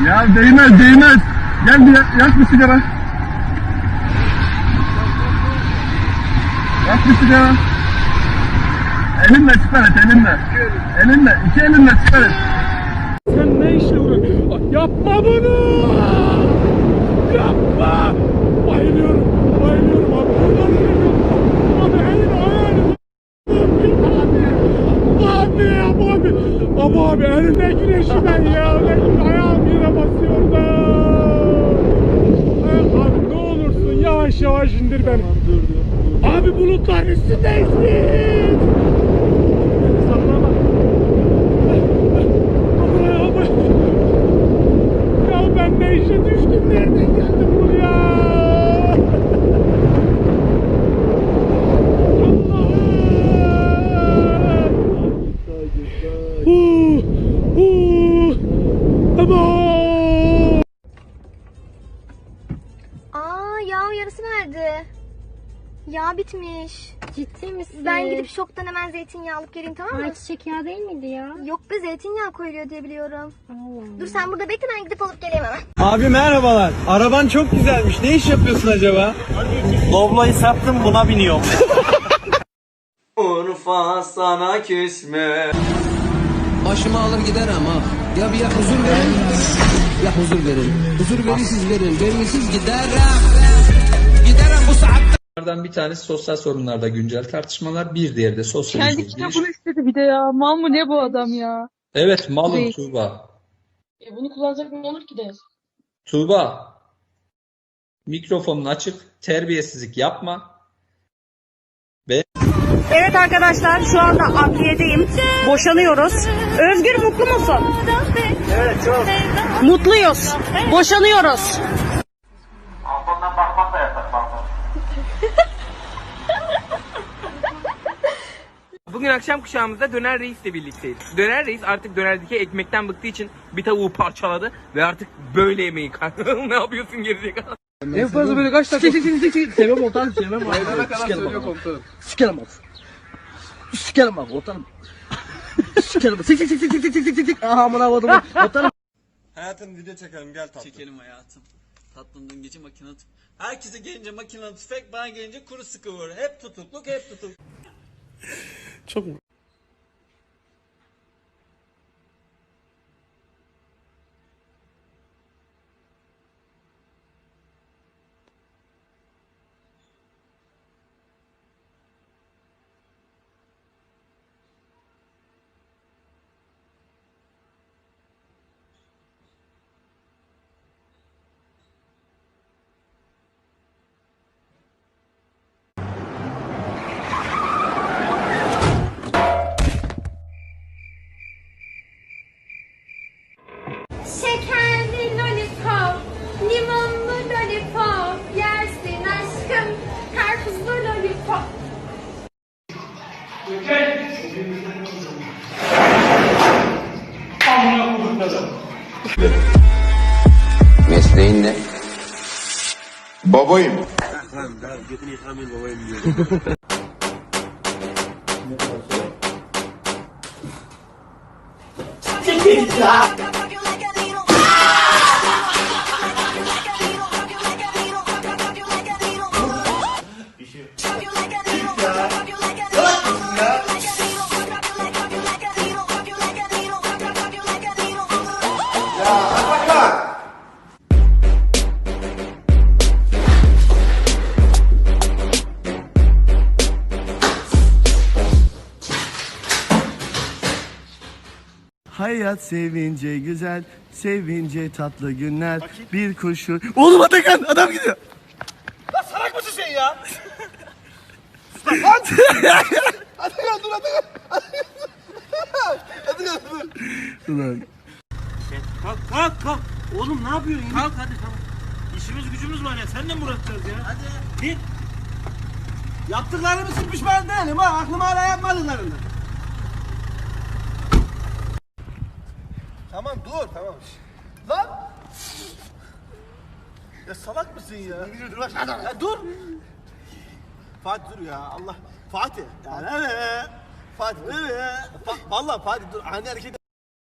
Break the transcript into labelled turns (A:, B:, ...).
A: Ya değmez değmez. Gel bir yak, bir sigara. Yak bir sigara. Elinle süper et elinle. Elinle iki elinle süper et.
B: Sen ne işle uğraşıyorsun? Yapma bunu! Yapma! Bayılıyorum, bayılıyorum abi. Abi elini ayağını Abi ya abi. Ama abi elinde güneşi ben ya. Benim ayağım yere basıyor da. Ay, Abi ne olursun yavaş yavaş indir beni. Abi bulutların üstündeyiz biz. Sallama. Abi. Ya ben ne işe düştüm? Nereden geldim
C: yarısı verdi. Yağ bitmiş.
D: Ciddi misin?
C: Ben gidip şoktan hemen zeytinyağı alıp geleyim tamam mı?
D: Ayçiçek yağı değil miydi ya?
C: Yok be zeytinyağı koyuluyor diye biliyorum.
D: Allah
C: Dur sen burada bekle ben gidip alıp geleyim hemen.
E: Abi merhabalar. Araban çok güzelmiş. Ne iş yapıyorsun acaba? Doblo'yu sattım buna biniyorum. Urfa sana küsme.
F: Başımı alır gider ama ya bir ya huzur verin ya huzur verin. Huzur verirsiniz verin. Vermişsiz giderim. Giderim bu saatte.
G: Bunlardan bir tanesi sosyal sorunlarda güncel tartışmalar, bir diğeri de sosyal
H: Kendi kitabını istedi bir de ya. Mal mı ne bu adam ya?
G: Evet, malum
H: Değil.
G: Tuğba.
H: E bunu kullanacak ne olur ki de?
G: Tuğba, mikrofonun açık, terbiyesizlik yapma.
I: Evet arkadaşlar şu anda adliyedeyim. Boşanıyoruz. Özgür mutlu musun? Evet çok. Mutluyuz. Boşanıyoruz.
J: Bugün akşam kuşağımızda Döner Reis'le birlikteyiz. Döner Reis artık dönerdeki ekmekten bıktığı için bir tavuğu parçaladı ve artık böyle yemeği kaldı. ne yapıyorsun gerizekalı?
E: Ne fazla böyle kaç dakika? Çek çek çek çek. Sevmem oltan sevmem. Meydana kadar söylüyor komutanım. Sikerim bak. Sikerim bak oltanım. Sikerim bak. Çek çek çek çek. Aha amına koydum. Oltanım.
K: Hayatım video çekelim gel tatlım.
E: Çekelim hayatım. Tatlım dün gece makine tüfek. Herkese gelince makine tüfek, bana gelince kuru sıkı vur. Hep tutukluk, hep tutukluk.
B: Çok
C: mu? Amına kodum. Mesleğin ne? Babayım. Tamam,
F: götünü yıkamayın
K: babayım diyor. Çekil ya.
A: Hayat sevince güzel, sevince tatlı günler. Bir kuşu... Oğlum Atakan adam gidiyor.
E: Lan salak mısın sen ya?
A: Atakan dur Atakan. Atakan dur. Ulan.
E: Kalk kalk kalk. Oğlum ne yapıyorsun ya? Kalk hadi tamam. İşimiz gücümüz var ya. Seninle mi uğraşacağız ya? Hadi. Git. Yaptıklarımı pişman değilim ha. Aklım hala yapmadıklarını.
A: Tamam dur tamam. Lan. Ya salak mısın ya? Dur bak
E: Ya dur. Fatih dur ya Allah. Fatih. Ya ne ne? Fatih ne ne? Fa- Vallahi Fatih dur. Hani hareket